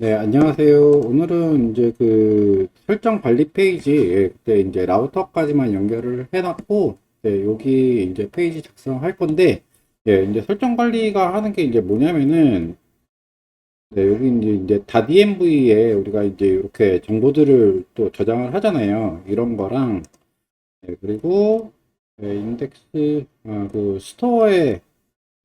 네, 안녕하세요. 오늘은 이제 그 설정 관리 페이지, 예, 그때 이제 라우터까지만 연결을 해놨고, 네, 여기 이제 페이지 작성할 건데, 예, 이제 설정 관리가 하는 게 이제 뭐냐면은, 네, 여기 이제, 이제 .dmv에 우리가 이제 이렇게 정보들을 또 저장을 하잖아요. 이런 거랑, 예, 그리고, 예, 인덱스, 아, 그 스토어에,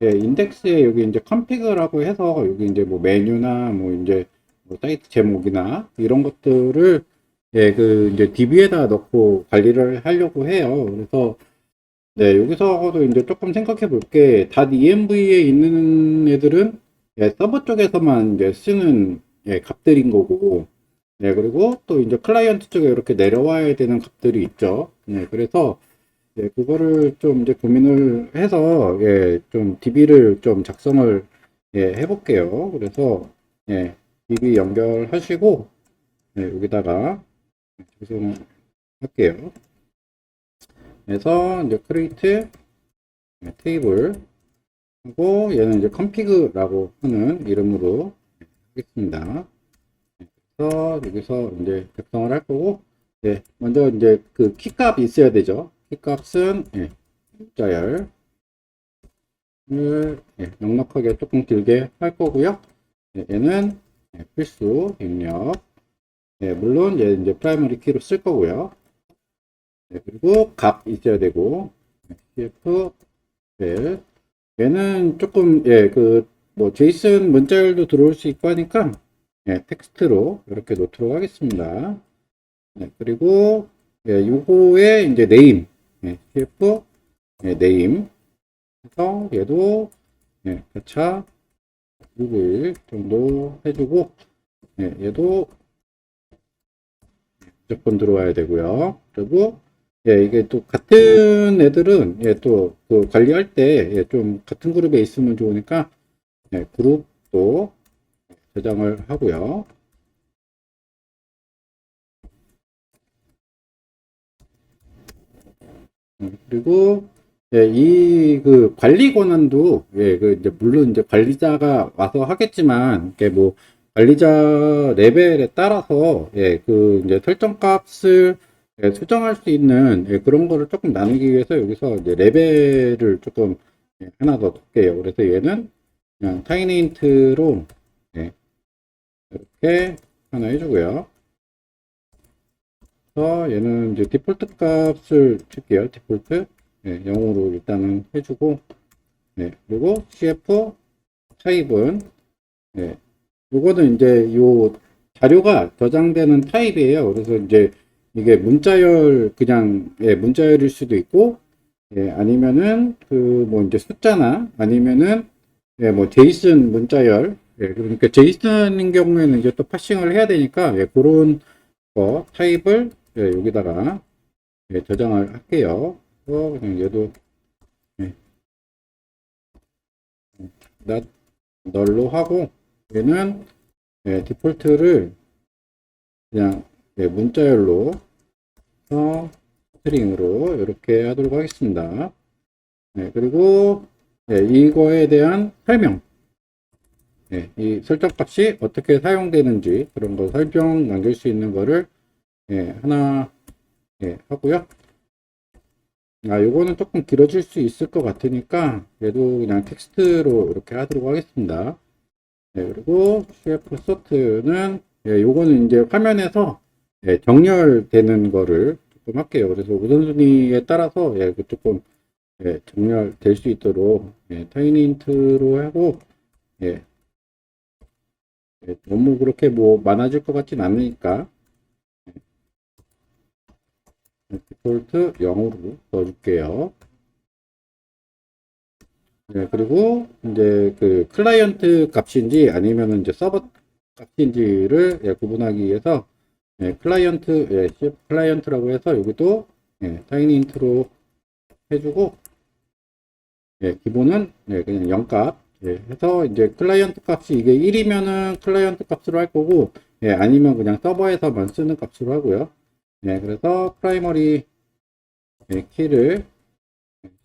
예, 인덱스에 여기 이제 컨피그라고 해서 여기 이제 뭐 메뉴나 뭐 이제 뭐 사이트 제목이나 이런 것들을 예, 그 이제 DB에다 넣고 관리를 하려고 해요. 그래서 네, 여기서도 이제 조금 생각해 볼게 .env에 있는 애들은 예, 서버 쪽에서만 이제 쓰는 예, 값들인 거고 네, 그리고 또 이제 클라이언트 쪽에 이렇게 내려와야 되는 값들이 있죠. 네, 그래서 예, 그거를 좀 이제 고민을 해서 예, 좀 DB를 좀 작성을 예, 해볼게요. 그래서 예, DB 연결하시고 네, 여기다가 작성을 할게요. 그래서 이제 create 네, 테이블 하고 얘는 이제 config라고 하는 이름으로 하겠습니다. 그래서 여기서 이제 작성을 할 거고 네, 먼저 이제 그 키값이 있어야 되죠. 키값은 예, 자열 을 예, 넉넉하게 조금 길게 할 거고요. 예, 얘는 예, 필수 입력. 예, 물론 얘 이제 프라이머리 키로 쓸 거고요. 예, 그리고 값 있어야 되고 cf 벨 얘는 조금 예 그 뭐 제이슨 문자열도 들어올 수 있고 하니까 예, 텍스트로 이렇게 놓도록 하겠습니다. 예, 그리고 예, 요거의 이제 네임 예, cf 예, 네임 해서 얘도 예, 교차 6일 정도 해주고 예, 얘도 무조건 들어와야 되고요. 그리고 예, 이게 또 같은 애들은 예, 또 그 관리할 때 예, 좀 같은 그룹에 있으면 좋으니까 예, 그룹도 저장을 하고요. 음, 그리고 예, 이 그 관리 권한도 예, 그 이제 물론 이제 관리자가 와서 하겠지만 이게 뭐 관리자 레벨에 따라서 예, 그 이제 설정 값을 예, 수정할 수 있는 예, 그런 거를 조금 나누기 위해서 여기서 이제 레벨을 조금 예, 하나 더 둘게요. 그래서 얘는 그냥 타이니 인트로 예, 이렇게 하나 해주고요. 그래서 얘는 이제 디폴트 값을 칠게요. 디폴트 네, 0으로 일단은 해주고 네, 그리고 CF 타입은 네, 요거는 이제 요 자료가 저장되는 타입이에요. 그래서 이제 이게 문자열 그냥 예, 문자열일 수도 있고 예, 아니면은 그 뭐 이제 숫자나 아니면은 예, 뭐 제이슨 문자열 예, 그러니까 제이슨인 경우에는 이제 또 파싱을 해야 되니까 예, 그런 거 타입을 예, 여기다가 예, 저장을 할게요. 그래서 그냥 얘도 예, 낫 널로 하고 얘는 예, 디폴트를 그냥 예, 문자열로 어, 스트링으로 이렇게 하도록 하겠습니다. 네, 그리고 예, 이거에 대한 설명 예, 이 설정값이 어떻게 사용되는지 그런 거 설명 남길 수 있는 거를 예, 하나 예, 하고요. 아, 요거는 조금 길어질 수 있을 것 같으니까 얘도 그냥 텍스트로 이렇게 하도록 하겠습니다. 네, 그리고 CF 소트는 예, 요거는 이제 화면에서 예, 정렬되는 거를 조금 할게요. 그래서 우선순위에 따라서 예, 그 조금 예, 정렬될 수 있도록 예, 타이니 인트로 하고 예, 예, 너무 그렇게 뭐 많아질 것 같진 않으니까 디폴트 0으로 넣어줄게요. 네, 그리고 이제 그 클라이언트 값인지 아니면 이제 서버 값인지를 예, 구분하기 위해서 예, 클라이언트, 예, 클라이언트라고 해서 여기도 예, 타이니 인트로 해주고 예, 기본은 예, 그냥 0값 예, 해서 이제 클라이언트 값이 이게 1이면은 클라이언트 값으로 할 거고 예, 아니면 그냥 서버에서만 쓰는 값으로 하고요. 네, 그래서 프라이머리 네, 키를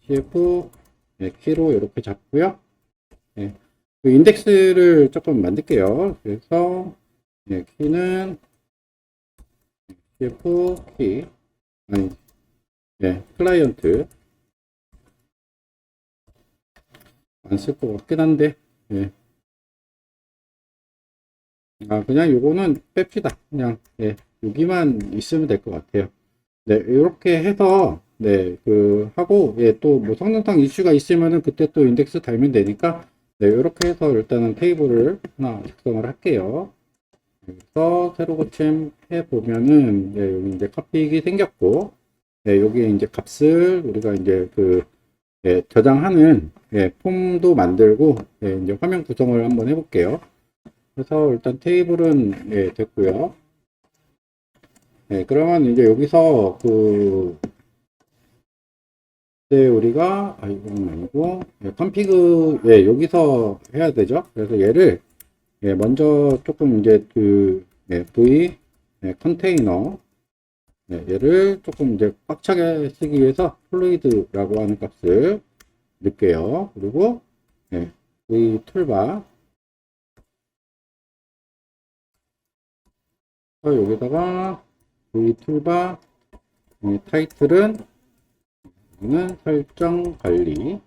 CF 네, 키로 이렇게 잡고요. 네, 그 인덱스를 조금 만들게요. 그래서 예, 키는 CF 키 아니 예, 클라이언트 안 쓸 것 같긴 한데 예. 아 그냥 요거는 뺍시다 그냥 예, 여기만 있으면 될 것 같아요 네 이렇게 해서 네 그 하고 예, 또 뭐 성능상 이슈가 있으면은 그때 또 인덱스 달면 되니까 네 이렇게 해서 일단은 테이블을 하나 작성을 할게요 그래서 새로 고침 해 보면은 네, 여기 이제 커픽이 생겼고 네, 여기 이제 값을 우리가 이제 그 예, 저장하는 예, 폼도 만들고 예, 이제 화면 구성을 한번 해볼게요. 그래서 일단 테이블은 예, 됐고요. 예, 그러면 이제 여기서 그 네, 우리가 아 이건 아니고 예, 컴피그 예, 여기서 해야 되죠. 그래서 얘를 예, 먼저 조금 이제 그 예, V 예, 컨테이너 네, 얘를 조금 이제 꽉 차게 쓰기 위해서 플루이드라고 하는 값을 넣을게요. 그리고 네, V 툴바 어, 여기다가 V 툴바 네, 타이틀은 여기는 설정 관리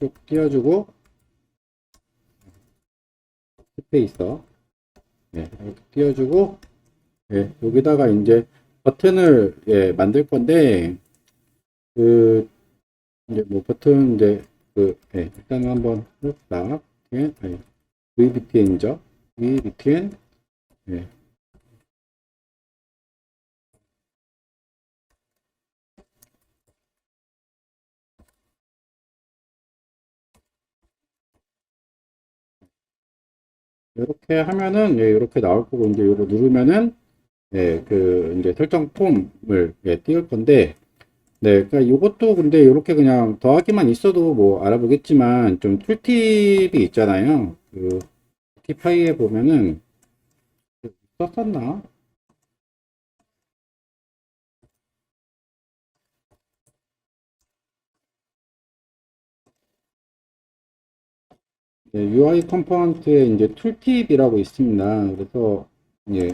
쭉 띄워주고 스페이서 예, 이렇게 띄워주고, 예, 여기다가 이제 버튼을, 예, 만들 건데, 그, 이제 뭐 버튼, 이제, 그, 예, 일단은 한번 해봅시다. 예, 아니, VBTN이죠. VBTN, 예. 이렇게 하면은 예, 이렇게 나올 거고 이제 이거 누르면은 예, 그 이제 설정 폼을 예, 띄울 건데 네, 그러니까 이것도 근데 이렇게 그냥 더하기만 있어도 뭐 알아보겠지만 좀 툴팁이 있잖아요. 그 티파이에 보면은 썼었나? 네, UI 컴포넌트에 이제 툴팁이라고 있습니다. 그래서 예,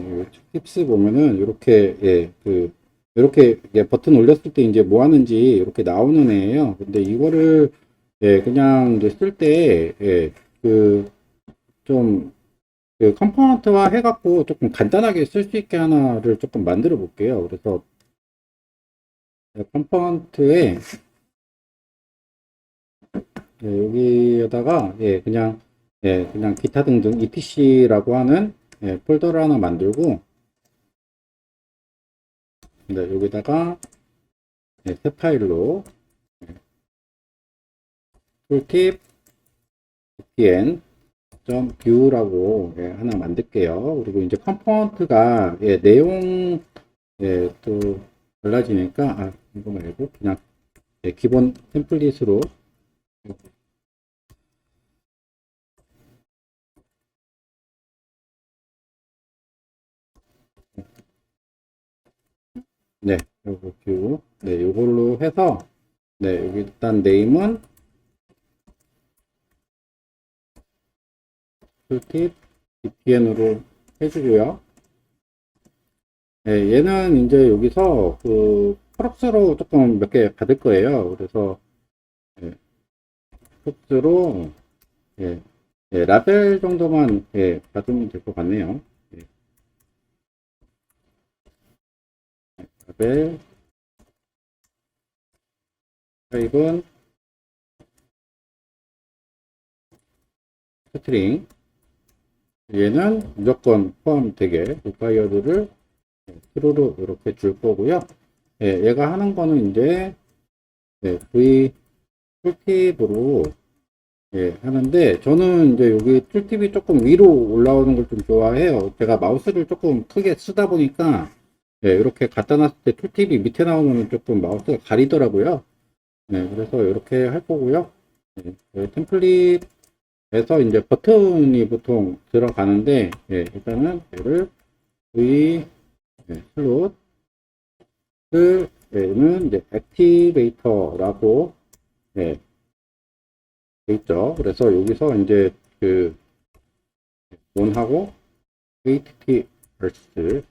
툴팁스 보면은 이렇게 예, 그 이렇게 예, 버튼 올렸을 때 이제 뭐 하는지 이렇게 나오는 애예요. 근데 이거를 예, 그냥 이제 쓸 때 예, 그 좀 그 컴포넌트화 해갖고 조금 간단하게 쓸 수 있게 하나를 조금 만들어 볼게요. 그래서 예, 컴포넌트에 예, 여기에다가 예, 그냥 예, 그냥 기타 등등 etc라고 하는 예, 폴더를 하나 만들고 네, 여기다가 예, 새 파일로 예, 툴팁 vn view라고 예, 하나 만들게요. 그리고 이제 컴포넌트가 예, 내용 예, 또 달라지니까 아, 이거 말고 그냥 예, 기본 템플릿으로 네, 요거 뷰. 네, 요걸로 해서 네, 여기 일단 네임은 툴팁 VPN으로 해주고요. 네, 얘는 이제 여기서 그 프록스로 조금 몇 개 받을 거예요. 그래서 네, 프록스로 예, 예, 라벨 정도만 예, 받으면 될 것 같네요. 예. 라벨 타입은 스트링 얘는 무조건 포함되게 리파이어드를 트루로 이렇게 줄 거고요. 예, 얘가 하는 거는 이제 예, V 툴팁으로 예, 하는데 저는 이제 여기 툴팁이 조금 위로 올라오는 걸 좀 좋아해요. 제가 마우스를 조금 크게 쓰다 보니까 예, 이렇게 갖다 놨을 때 툴팁이 밑에 나오면 조금 마우스가 가리더라고요. 네, 그래서 이렇게 할 거고요. 예, 예, 템플릿 에서 이제 버튼이 보통 들어가는데 예, 일단은 얘를 V 예, 슬롯 는 이제 액티베이터라고 예, 돼 있죠. 그래서 여기서 이제 그 on하고 ATTRS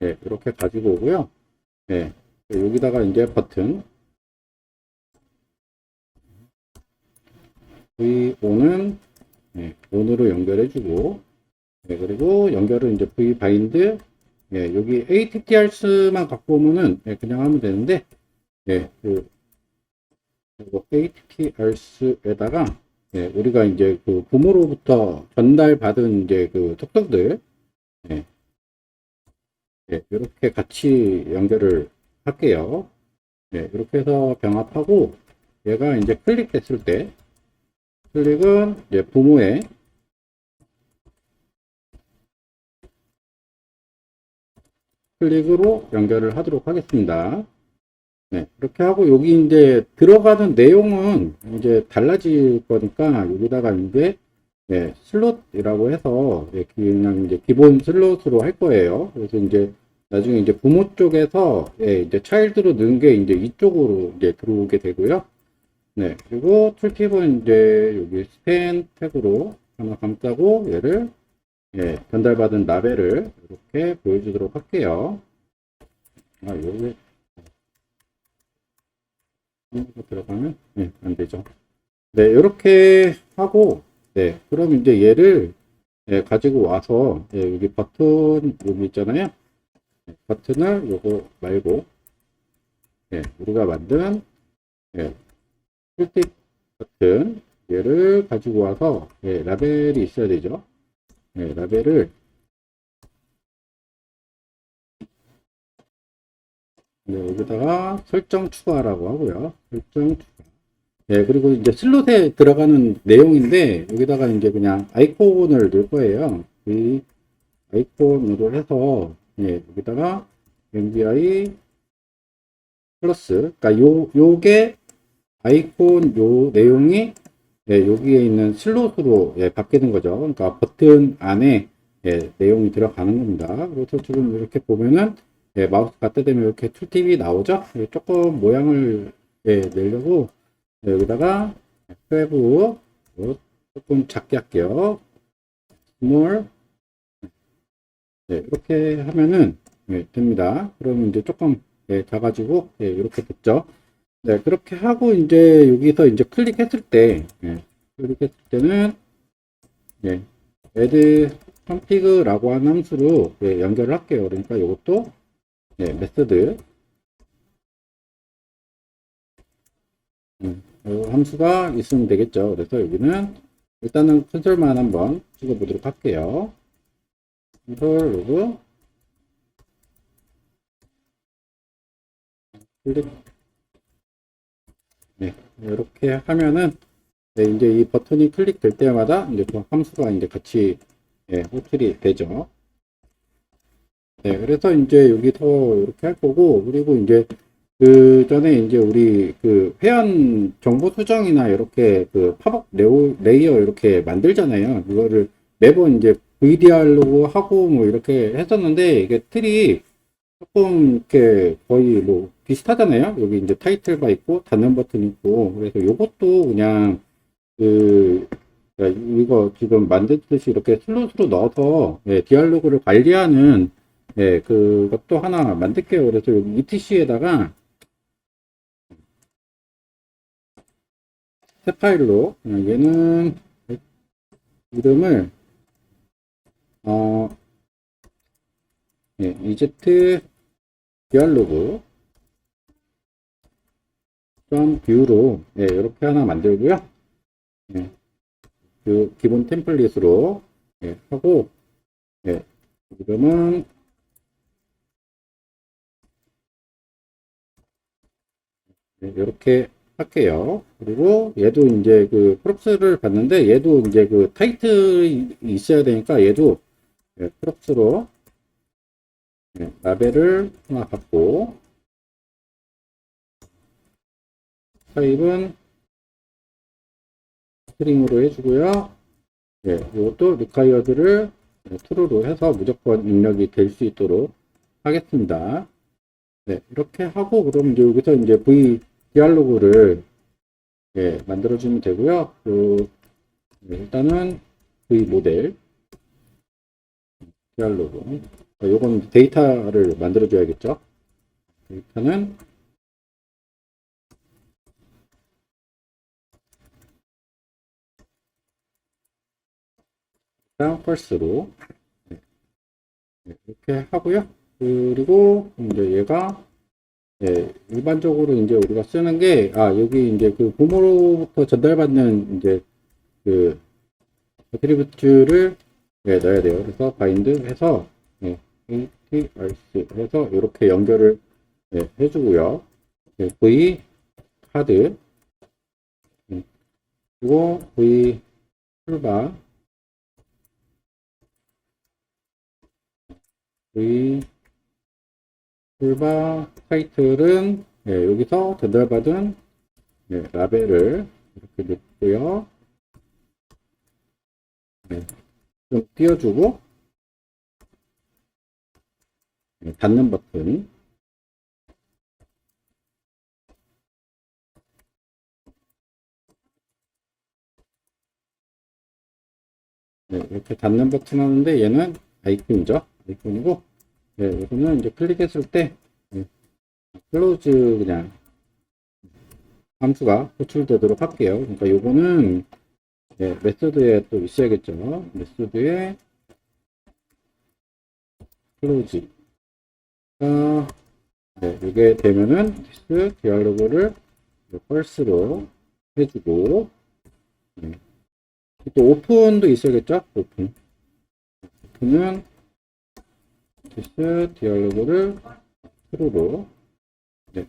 네, 이렇게 가지고 오고요. 네, 여기다가 이제 버튼 V5는 네, on으로 연결해주고 네, 그리고 연결은 이제 V 바인드 예, 여기 ATTRS만 갖고 오면은 예, 그냥 하면 되는데 예, 그 ATTRS에다가 예, 우리가 이제 그 부모로부터 전달받은 이제 그 톡톡들 예, 예, 이렇게 같이 연결을 할게요. 예, 이렇게 해서 병합하고 얘가 이제 클릭했을 때 클릭은 이제 부모의 클릭으로 연결을 하도록 하겠습니다. 네, 이렇게 하고 여기 이제 들어가는 내용은 이제 달라질 거니까 여기다가 이제 네, 슬롯이라고 해서 예, 그냥 이제 기본 슬롯으로 할 거예요. 그래서 이제 나중에 이제 부모 쪽에서 예, 이제 차일드로 넣은 게 이제 이쪽으로 이제 들어오게 되고요. 네, 그리고 툴팁은 이제 여기 스팬 태그로 하나 감싸고 얘를 예, 전달받은 라벨을 이렇게 보여주도록 할게요. 아, 이거 들어가면 예, 안 되죠. 네, 이렇게 하고 네, 그럼 이제 얘를 예, 가지고 와서 예, 여기 버튼 여기 있잖아요. 예, 버튼을 요거 말고 예, 우리가 만든 예, 툴팁 버튼 얘를 가지고 와서 예, 라벨이 있어야 되죠. 예, 라벨을 네, 여기다가 설정 추가라고 하고요. 설정 추가. 예, 그리고 이제 슬롯에 들어가는 내용인데 여기다가 이제 그냥 아이콘을 넣을 거예요. 이 아이콘으로 해서 예, 여기다가 MBI 플러스 그러니까 요 요게 아이콘 요 내용이 예, 여기에 있는 슬롯으로 예, 바뀌는 거죠. 그러니까 버튼 안에 예, 내용이 들어가는 겁니다. 그래서 지금 이렇게 보면은 예, 마우스 갖다 대면 이렇게 툴팁이 나오죠. 예, 조금 모양을 예, 내려고 예, 여기다가 세부 조금 작게 할게요. 스몰 예, 이렇게 하면은 예, 됩니다. 그러면 이제 조금 예, 작아지고 예, 이렇게 됐죠. 네, 그렇게 하고 이제 여기서 이제 클릭했을 때 예, 클릭했을 때는 예, add config라고 하는 함수로 예, 연결을 할게요. 그러니까 이것도 네, 메서드 음, 요 함수가 있으면 되겠죠. 그래서 여기는 일단은 컨솔만 한번 찍어 보도록 할게요. 컨솔 로그 클릭 네, 이렇게 하면은 네, 이제 이 버튼이 클릭될 때마다 이제 그 함수가 이제 같이 예, 호출이 되죠. 네, 그래서 이제 여기서 이렇게 할 거고, 그리고 이제 그 전에 이제 우리 그 회원 정보 수정이나 이렇게 그 팝업 레오, 레이어 이렇게 만들잖아요. 그거를 매번 이제 VDR로 하고 뭐 이렇게 했었는데, 이게 틀이 조금 이렇게 거의 뭐 비슷하잖아요. 여기 이제 타이틀바 있고, 닫는 버튼 있고, 그래서 요것도 그냥 그 그러니까 이거 지금 만들듯이 이렇게 슬롯으로 넣어서 예, 디알로그를 관리하는 예, 그것도 하나 만들게요. 그래서 여기 etc에다가 새 파일로 얘는 이름을 어 예, EZ 디알로그 좀 뷰로 예, 이렇게 하나 만들고요. 예, 그 기본 템플릿으로 예, 하고 예, 이름은 네, 이렇게 할게요. 그리고 얘도 이제 그 프롭스를 봤는데 얘도 이제 그 타이틀이 있어야 되니까 얘도 네, 프롭스로 네, 라벨을 하나 갖고 타입은 스트링으로 해주고요. 네, 이것도 required를 true로 해서 무조건 입력이 될 수 있도록 하겠습니다. 네, 이렇게 하고 그럼 이제 여기서 이제 V 디알로그를 예, 만들어주면 되고요. 그 네, 일단은 V 모델 디알로그 자, 요건 데이터를 만들어 줘야겠죠 데이터는 일단 펄스로 네. 네, 이렇게 하고요 그리고 이제 얘가 예, 일반적으로 이제 우리가 쓰는 게, 아, 여기 이제 그 부모로부터 전달받는 이제 그 애트리뷰트를 예, 넣어야 돼요. 그래서 바인드 해서, 예, ATRC 해서 이렇게 연결을 예, 해주고요. 예, V 카드, 예, 그리고 V 풀바, 풀바 타이틀은 예, 여기서 전달받은 예, 라벨을 이렇게 넣고요. 예, 좀 띄워주고 예, 닫는 버튼 네, 이렇게 닫는 버튼 하는데 얘는 아이콘이죠. 아이콘이고 네, 이거는 이제 클릭했을 때 네, 클로즈 그냥 함수가 호출되도록 할게요. 그러니까 요거는 네, 메소드에 또 있어야겠죠. 메소드에 클로즈 아, 네, 이게 되면은 디스 디알로그를 펄스로 해주고 네. 또 오픈도 있어야겠죠. 오픈 오픈은 디스 디알로그를 트루로 네.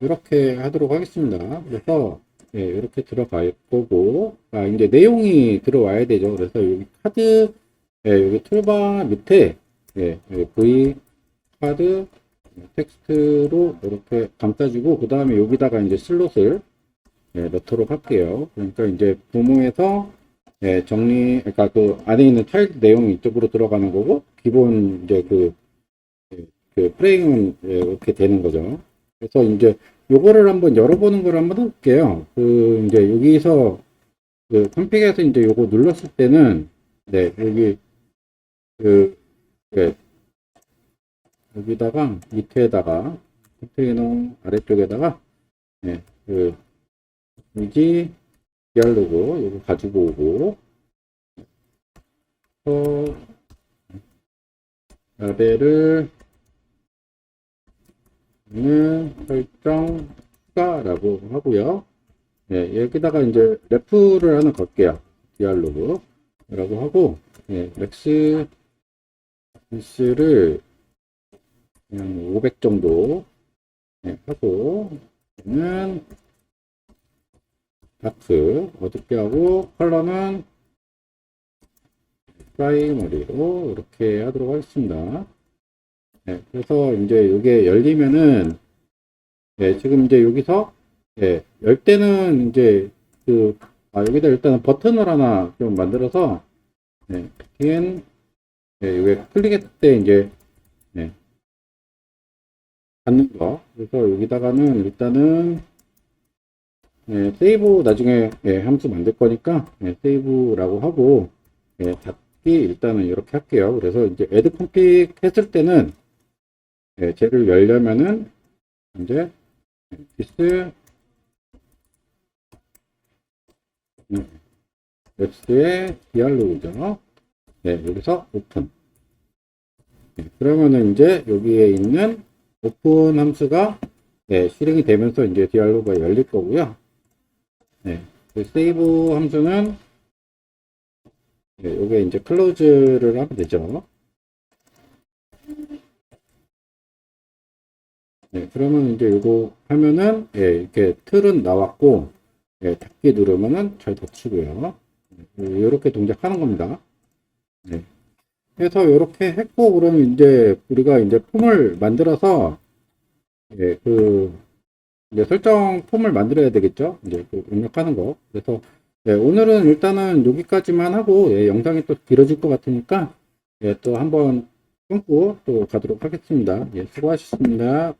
이렇게 하도록 하겠습니다. 그래서 네, 이렇게 들어갈 거고 아 이제 내용이 들어와야 되죠. 그래서 여기 카드 네, 여기 툴바 밑에 네, V 카드 텍스트로 이렇게 감싸주고 그 다음에 여기다가 이제 슬롯을 네, 넣도록 할게요. 그러니까 이제 부모에서 예, 정리, 그러니까 그 안에 있는 타일 내용이 이쪽으로 들어가는 거고, 기본 이제 그, 예, 그 프레임은 예, 이렇게 되는 거죠. 그래서 이제 요거를 한번 열어보는 걸 한번 해볼게요. 그, 이제 여기서 그 컴픽에서 이제 요거 눌렀을 때는, 네, 여기, 그, 예, 여기다가 밑에다가 컨테이너 아래쪽에다가, 예, 그, 이지 디알로그 이거 가지고 오고 또 라벨을 는 설정 추가라고 하고요. 네, 여기다가 이제 레프를 하나 걸게요. 디알로그 라고 하고 네, 맥스 를 그냥 500 정도 네, 하고 얘는 다크 어둡게 하고 컬러는 프라이머리로 이렇게 하도록 하겠습니다. 네, 그래서 이제 이게 열리면은 네, 지금 이제 여기서 네, 열 때는 이제 그 아, 여기다 일단은 버튼을 하나 좀 만들어서 네, begin 네, 여기 클릭했을 때 이제 네, 받는 거 그래서 여기다가는 일단은 예, 세이브 나중에 예, 함수 만들 거니까 예, 세이브라고 하고 예, 닫기 일단은 이렇게 할게요. 그래서 이제 애드 컴픽 했을 때는 예, 쟤를 열려면은 이제 디스 웹스의 디알로그죠. 네, 여기서 오픈. 네, 그러면은 이제 여기에 있는 오픈 함수가 네, 실행이 되면서 이제 디알로그가 열릴 거고요. 네, 그 세이브 함수는 네, 요게 이제 클로즈를 하면 되죠. 네, 그러면 이제 요거 하면은 예, 이렇게 틀은 나왔고 예, 닫기 누르면은 잘 닫히고요. 이렇게 동작하는 겁니다. 네. 그래서 이렇게 했고 그러면 이제 우리가 이제 폼을 만들어서 예, 그 이제 설정 폼을 만들어야 되겠죠. 이제 그 입력하는 거. 그래서 예, 오늘은 일단은 여기까지만 하고 예, 영상이 또 길어질 것 같으니까 예, 또 한번 끊고 또 가도록 하겠습니다. 예, 수고하셨습니다.